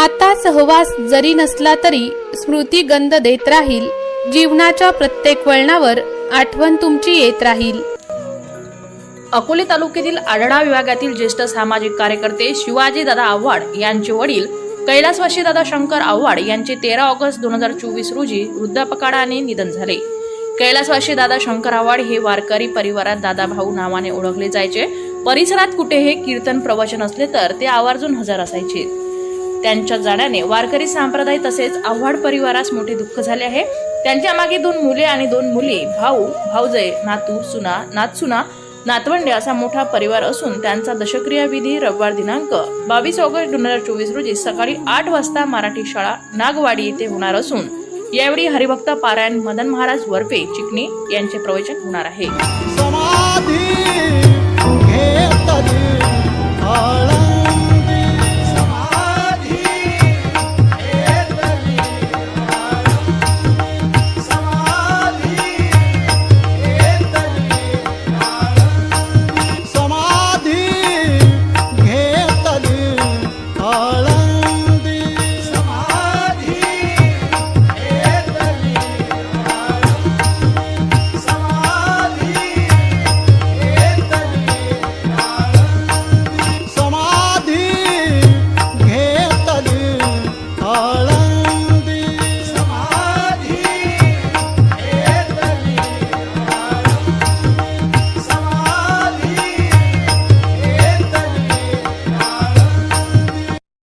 आता सहवास जरी नसला तरी स्मृती गंध देत राहील. जीवनाच्या प्रत्येक वळणावर आठवण तुमची येत राहील. अकोले तालुक्यातील आढळा विभागातील ज्येष्ठ सामाजिक कार्यकर्ते शिवाजी दादा आव्हाड यांचे वडील कैलासवासी दादा शंकर आव्हाड यांचे तेरा ऑगस्ट दोन हजार चोवीस रोजी वृद्धापकाळाने निधन झाले. कैलासवासी दादा शंकर आव्हाड हे वारकरी परिवारात दादा भाऊ नावाने ओळखले जायचे. परिसरात कुठेही कीर्तन प्रवचन असले तर ते आवर्जून हजर असायचे. त्यांच्या जाण्याने वारकरी संप्रदाय तसेच आव्हाड परिवारास मोठे दुःख झाले आहे. त्यांच्या मागे दोन मुले आणि दोन मुली भाऊ भाऊजय नातू सुना नातसुना नातवंडे असा मोठा परिवार असून त्यांचा दशक्रिया विधी रविवार दिनांक बावीस ऑगस्ट दोन हजार चोवीस रोजी सकाळी आठ वाजता मराठी शाळा नागवाडी येथे होणार असून यावेळी हरिभक्त पारायण मदन महाराज वरपे चिकणी यांचे प्रवचन होणार आहे.